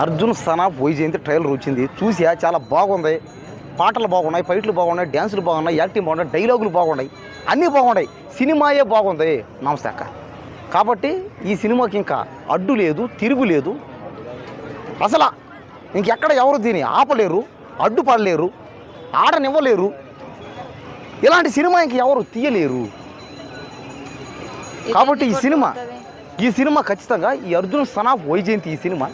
Arjun son of Vyjayanthi trailer వచ్చింది. చూసా చాలా బాగుంది. పాటలు బాగున్నాయి ఫైట్లు బాగున్నాయి డ్యాన్సులు బాగున్నాయి యాక్టింగ్ బాగున్నాయి డైలాగులు బాగున్నాయి అన్నీ బాగున్నాయి. సినిమాయే బాగుంది. నమస్తే అక్క. కాబట్టి ఈ సినిమాకి ఇంకా అడ్డు లేదు తిరుగు లేదు. అసలు ఇంకెక్కడ ఎవరు దీన్ని ఆపలేరు అడ్డుపడలేరు ఆడనివ్వలేరు. ఇలాంటి సినిమా ఇంక ఎవరు తీయలేరు. కాబట్టి ఈ సినిమా ఈ సినిమా ఖచ్చితంగా ఈ అర్జున్ సనాఫ్ వైజయంతి ఈ సినిమా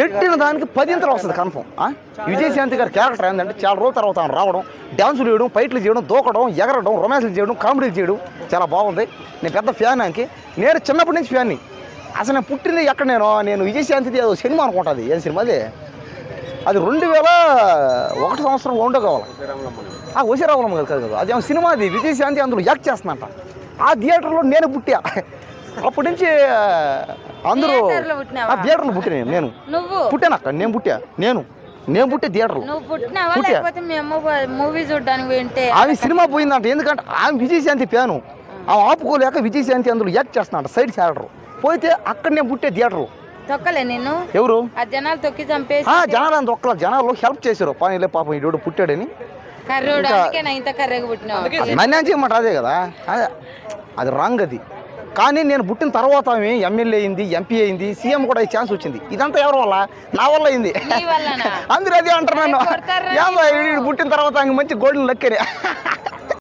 పెట్టిన దానికి పదింతలు వస్తుంది కన్ఫర్మ్ విజయశాంతి గారి క్యారెక్టర్ ఏంటంటే చాలా రోజుల తర్వాత రావడం డ్యాన్సులు చేయడం ఫైట్లు చేయడం దూకడం ఎగరడం రొమాన్స్లు చేయడం కామెడీలు చేయడం చాలా బాగుంది. నేను పెద్ద ఫ్యాన్ ఆమెకి నేను చిన్నప్పటి నుంచి ఫ్యాన్ని అసలు నేను పుట్టింది ఎక్కడ నేను? నేను విజయశాంతిది ఏదో సినిమా అనుకుంటుంది ఏం సినిమా అది? అది రెండు వేల ఒకటి సంవత్సరం ఉండో కావాలి. ఆ వసిరావలం కాదు కాదు. అది సినిమా అది. విజయశాంతి అందులో యాక్ట్ చేస్తున్నట్ట ఆ థియేటర్లో నేను పుట్టా. అప్పటి నుంచి అందరూ థియేటర్లో పుట్టిన నేను. నువ్వు? పుట్టానక్క నేను పుట్టా. నేను. నేను పుట్టే థియేటర్లో. నువ్వు పుట్టినావా? పుట్టా. లేకపోతే మీ అమ్మ మూవీ చూడడానికి వింటే ఆమె సినిమా పోయిందంట. ఎందుకంటే ఆమె విజయశాంతి ప్యాను ఆమె ఆపుకోలేక విజయశాంతి అందులో యాక్ట్ చేస్తున్నట్ట సైడ్ థియేటర్. పోతే అక్కడ నేను పుట్టే థియేటరు. తొక్కలే నిన్ను? ఎవరు? ఆ జనాలు తొక్కి చంపేసి ఆ, జనాలు అంత ఒక్కల జనాలు హెల్ప్ చేశారు పనిలే పాపం ఇడు పుట్టాడని. కర్రోడు అందుకే నా ఇంత కర్రెగా పుట్టినావు. నన్ను చేయమంట అదే కదా. అదే. అది రాంగ్ అది. కానీ నేను పుట్టిన తర్వాత ఆమె ఎమ్మెల్యే అయింది ఎంపీ అయింది సీఎం కూడా ఈ ఛాన్స్ వచ్చింది. ఇదంతా ఎవరి వల్ల? నా వల్ల అయింది? అందరూ అదే అంటారు నన్ను. కొడతారా ఏమో పుట్టిన తర్వాత ఆమె మంచి గోల్డెన్ లక్కని